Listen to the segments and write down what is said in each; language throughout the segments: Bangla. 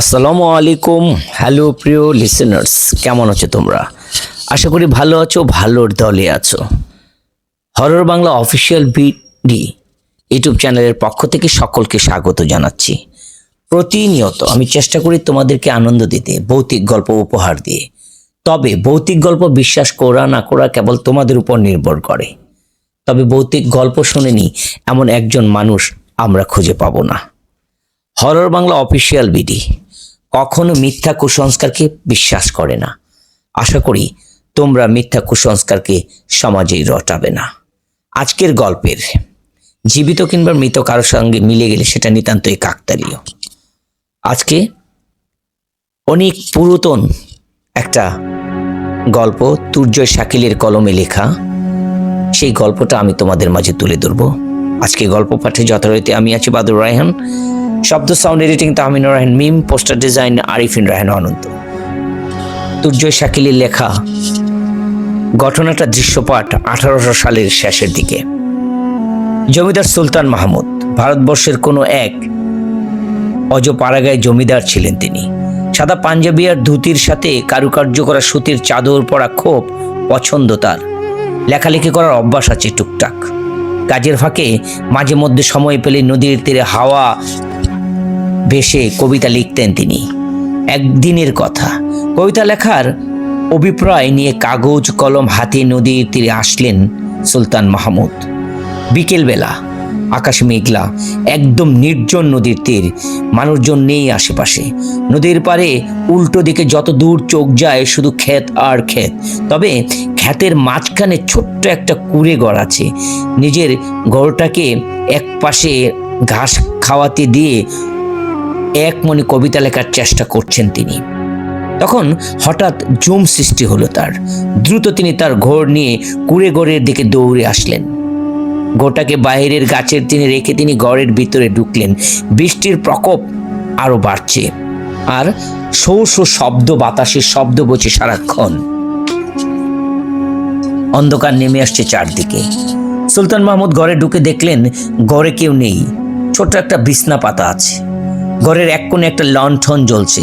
আসসালামু আলাইকুম। হ্যালো প্রিয় লিসেনার্স কেমন আছো তোমরা? আশা করি ভালো আছো, ভালোর দলে আছো। Horror Bangla official BD YouTube চ্যানেলের পক্ষ থেকে সকলকে স্বাগত জানাচ্ছি। প্রতিনিয়ত আমি চেষ্টা করি তোমাদেরকে আনন্দ দিতে, ভৌতিক গল্প উপহার দিয়ে। তবে ভৌতিক গল্প বিশ্বাস করা, না করা কেবল তোমাদের উপর নির্ভর করে। তবে ভৌতিক গল্প শুনেনি এমন একজন মানুষ আমরা খুঁজে পাবো না। হরর বাংলা অফিসিয়াল বিডি কখনো মিথ্যা কুসংস্কারকে বিশ্বাস করে না। আশা করি তোমরা মিথ্যা কুসংস্কারকে সমাজেই রটাবে না। আজকের গল্পের, জীবিত কিংবা মৃত কারোর সঙ্গে মিলে গেলে সেটা নিতান্তই কাকতালীয়। আজকে অনেক পুরাতন একটা গল্প তুর্জয় শাকিলের কলমে লেখা। সেই গল্পটা আমি তোমাদের মাঝে তুলে ধরবো। আজকে গল্প পাঠে যথারীতি আমি আছি বাদুর রায়হান। শব্দ sound editing Tahminur Raihan Mim poster design Arifin Raihan Ananta. Turjoy শাকিলের লেখা, ঘটনাটা দৃশ্যপাট আঠারোশো সালের শেষের দিকে। জমিদার সুলতান মাহমুদ, ভারতবর্ষের কোনো এক অজপাড়াগায় জমিদার ছিলেন তিনি। সাদা পাঞ্জাবি আর ধুতির সাথে কারুকার্য করা সুতির চাদর পরা খুব পছন্দ তার। লেখালেখি করার অভ্যাস আছে টুকটাক। কাজের ফাঁকে মাঝে মধ্যে সময় পেলে নদীর তীরে হাওয়া ভেসে কবিতা লিখতেন তিনি। একদিনের কথা। কবিতা লেখার অভিপ্রায় নিয়ে কাগজ, কলম, হাতে নদীর তীরে আসলেন সুলতান মাহমুদ। বিকেলবেলা আকাশ মেঘলা, একদম নির্জন নদীর তীর। মানুষজন নেই আশেপাশে। নদীর পারে উল্টো দিকে যত দূর চোখ যায় শুধু ক্ষেত আর ক্ষেত। তবে ক্ষেতের মাঝখানে ছোট্ট একটা কুড়ে ঘর আছে। নিজের ঘরটাকে এক পাশে ঘাস খাওয়াতে দিয়ে এক মনে কবিতা লেখার চেষ্টা করছেন তিনি। তখন হঠাৎ জুম সৃষ্টি হলো তার। দ্রুত তিনি তার ঘোর নিয়ে কুড়ে ঘরের দিকে দৌড়ে আসলেন। গোটাকে বাইরের গাছের তিনি রেখে তিনি ঘরের ভিতরে ঢুকলেন। বৃষ্টির প্রকোপ আরও বাড়ছে। আর শো শব্দ, বাতাসের শব্দ বসে সারাক্ষণ। অন্ধকার নেমে আসছে চারদিকে। সুলতান মাহমুদ ঘরে ঢুকে দেখলেন ঘরে কেউ নেই। ছোট একটা বিছনা পাতা আছে। ঘরের এক কোণে একটা লণ্ঠন জ্বলছে,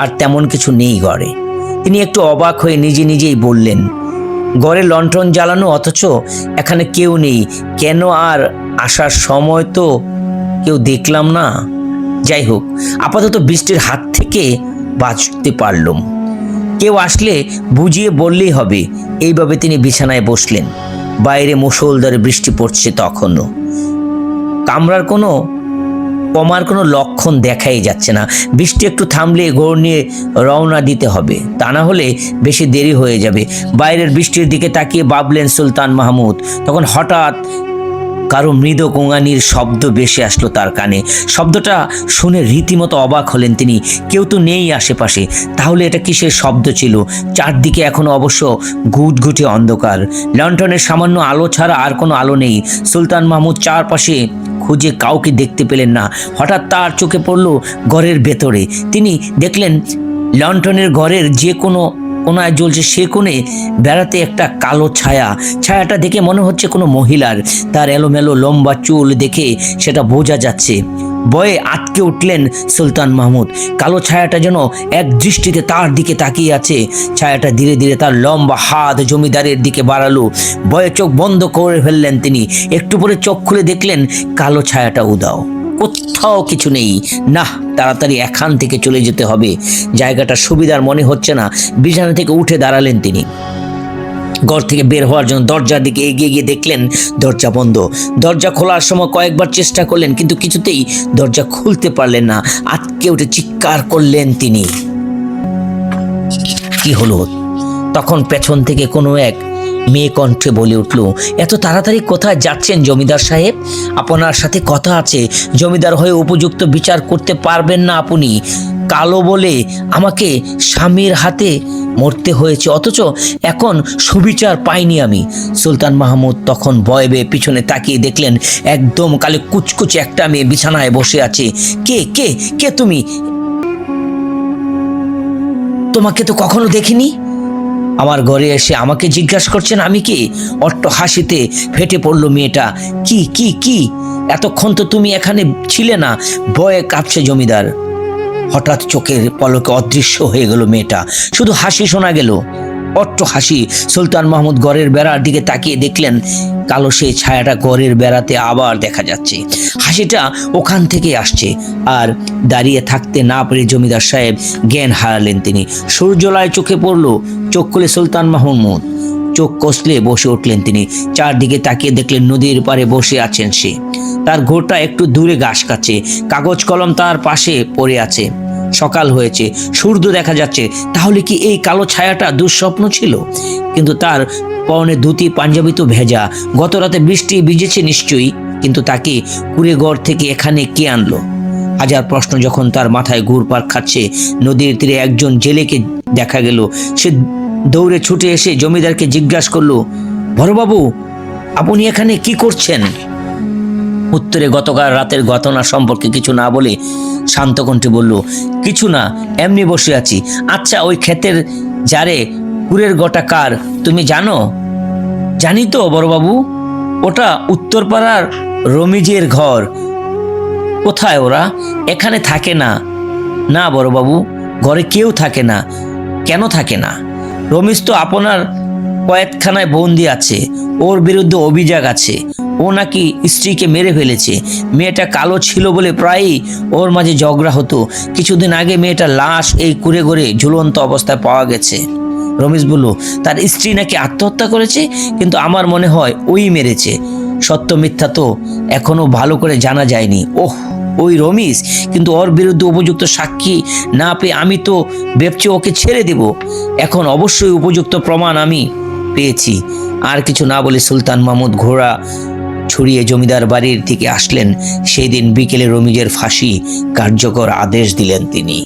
আর তেমন কিছু নেই ঘরে। তিনি একটু অবাক হয়ে নিজে নিজেই বললেন, ঘরে লণ্ঠন জ্বালানো অথচ এখানে কেউ নেই, কেন আর আসার সময় তো কেউ দেখলাম না? যাই হোক, আপাতত বৃষ্টির হাত থেকে বাঁচতে পারলুম। কেউ আসলে বুঝিয়ে বললেই হবে, এইভাবে তিনি বিছানায় বসলেন। বাইরে মুষলধারে বৃষ্টি পড়ছে তখনও। কামরার কোনো কমার কোনো লক্ষণ দেখাই যাচ্ছে না। বৃষ্টি একটু থামলে ঘোর নিয়ে রওনা দিতে হবে। তা না হলে বেশি দেরি হয়ে যাবে। বাইরের বৃষ্টির দিকে তাকিয়ে বাবলেন সুলতান মাহমুদ। তখন হঠাৎ কারও মৃদ কোঙানির শব্দ বেশি আসলো তার কানে। শব্দটা শুনে রীতিমতো অবাক হলেন তিনি। কেউ তো নেই আশেপাশে। তাহলে এটা কিসের শব্দ ছিল? চারদিকে এখনও অবশ্য গুটগুটে অন্ধকার। লন্ঠনের সামান্য আলো ছাড়া আর কোনো আলো নেই। সুলতান মাহমুদ চারপাশে খুঁজে কাউকে দেখতে পেলেন না। হঠাৎ তার চোখে পড়ল ঘরের ভেতরে। তিনি দেখলেন লন্ঠনের ঘরের যে কোনো কোনায় জ্বলছে সে কোণে বেড়াতে একটা কালো ছায়া। ছায়াটা দেখে মনে হচ্ছে কোনো মহিলার। তার এলোমেলো লম্বা চুল দেখে সেটা বোঝা যাচ্ছে। বয়ে আটকে উঠলেন সুলতান মাহমুদ। কালো ছায়াটা যেন এক দৃষ্টিতে তার দিকে তাকিয়ে আছে। ছায়াটা ধীরে ধীরে তার লম্বা হাত জমিদারের দিকে বাড়ালো। বয়ে চোখ বন্ধ করে ফেললেন তিনি। একটু পরে চোখ খুলে দেখলেন কালো ছায়াটা উদাও। কোথাও কিছু নেই। না তাড়াতাড়ি এখান থেকে চলে যেতে হবে। জায়গাটা সুবিধার মনে হচ্ছে না। বিছানা থেকে উঠে দাঁড়ালেন তিনি। ঘর থেকে বের হওয়ার জন্য দরজার দিকে এগিয়ে গিয়ে দেখলেন, দরজা বন্ধ। দরজা খোলার সময় কয়েকবার চেষ্টা করলেন, কিন্তু কিছুতেই দরজা খুলতে পারলেন না। আটকে উঠে চিৎকার করলেন তিনি। কি হলো? তখন পেছন থেকে কোনো এক মেয়ে কণ্ঠে বলে উঠল, এত তাড়াতাড়ি কোথায় যাচ্ছেন জমিদার সাহেব? আপনার সাথে কথা আছে। জমিদার হয়ে উপযুক্ত বিচার করতে পারবেন না আপনি। কালো বলে আমাকে স্বামীর হাতে মরতে হয়েছে, অথচ এখন সুবিচার পাইনি আমি। সুলতান মাহমুদ তখন ভয়ে বেয়ে পিছনে তাকিয়ে দেখলেন, একদম কালে কুচকুচে একটা মেয়ে বিছানায় বসে আছে। কে কে কে তুমি? তোমাকে তো কখনো দেখিনি? আমার ঘরে এসে আমাকে জিজ্ঞাসা করছেন, আমি কি? অট্ট হাসিতে ফেটে পড়ল মেয়েটা। কি কি কি? এতক্ষণ তো তুমি এখানে ছিলে না? ভয়ে কাঁপছে জমিদার। হঠাৎ চোখের পলকে অদৃশ্য হয়ে গেল মেয়েটা। শুধু হাসি শোনা গেল। অট্ট হাসি। সুলতান মাহমুদ গড়ের বেড়ার দিকে তাকিয়ে দেখলেন, কালো সেই ছায়াটা গড়ের বেড়াতে আবার দেখা যাচ্ছে। হাসিটা ওখান থেকে আসছে আর দাঁড়িয়ে থাকতে না পেরে জমিদার সাহেব জ্ঞান হারালেন তিনি। সূর্যলয় চোখে পড়ল, চোখ খুলে সুলতান মাহমুদ। চোখ কষলে বসে উঠলেন তিনি। চারদিকে তাকিয়ে দেখলেন নদীর পারে বসে আছেন সে। তার ঘোরটা একটু দূরে ঘাস কাছে কাগজ কলম তার পাশে পড়ে আছে। সকাল হয়েছে, সূর্য দেখা যাচ্ছে। তাহলে কি এই কালো ছায়াটা দুঃস্বপ্ন ছিল? কিন্তু তার পরনে ধুতি, পাঞ্জাবি তো ভেজা। গত রাতে বৃষ্টি ভিজেছে নিশ্চয়ই, কিন্তু তাকে কুড়েগড় থেকে এখানে কে আনলো? হাজার প্রশ্ন যখন তার মাথায় ঘুরপাক খাচ্ছে, নদীর তীরে একজন জেলেকে দেখা গেল। সে দৌড়ে ছুটে এসে জমিদারকে জিজ্ঞাসা করল, বড়বাবু, আপনি এখানে কি করছেন? উত্তরে গতকাল রাতের ঘটনা সম্পর্কে কিছু না বলে শান্ত কণ্ঠে বলল, কিছু না, এমনি বসে আছি। আচ্ছা ওই ক্ষেতের যারে কুরের গোটা কার? তুমি জানো? জানি তো, বড়বাবু। ওটা উত্তরপাড়ার রমিজের ঘর। কোথায় ওরা? এখানে থাকে না। না, বড়বাবু, ঘরে কেউ থাকে না। কেন থাকে না? রমেশ তো আপনার কয়েকখানায় বন্দি আছে। ওর বিরুদ্ধে অভিযোগ আছে। ও নাকি স্ত্রীকে মেরে ফেলেছে। মেয়েটা কালো ছিল বলে প্রায়ই ওর মাঝে ঝগড়া হতো। কিছুদিন আগে মেয়েটা লাশ এই কুড়ে ঘরে ঝুলন্ত অবস্থায় পাওয়া গেছে। রমেশ বলল, তার স্ত্রী নাকি আত্মহত্যা করেছে? কিন্তু আমার মনে হয় ওই মেরেছে। সত্য মিথ্যা তো এখনও ভালো করে জানা যায়নি। ওহ, ওই রমিস কিন্তু ওর বিরুদ্ধে উপযুক্ত সাক্ষী না পেয়ে আমি তো ভেবছি ওকে ছেড়ে দেব। এখন অবশ্যই উপযুক্ত প্রমাণ আমি পেয়েছি। আর কিছু না বলে সুলতান মাহমুদ ঘোড়া ছড়িয়ে জমিদার বাড়ির দিকে আসলেন। সেই দিন বিকেলে রমিজের ফাঁসি কার্যকর আদেশ দিলেন তিনি।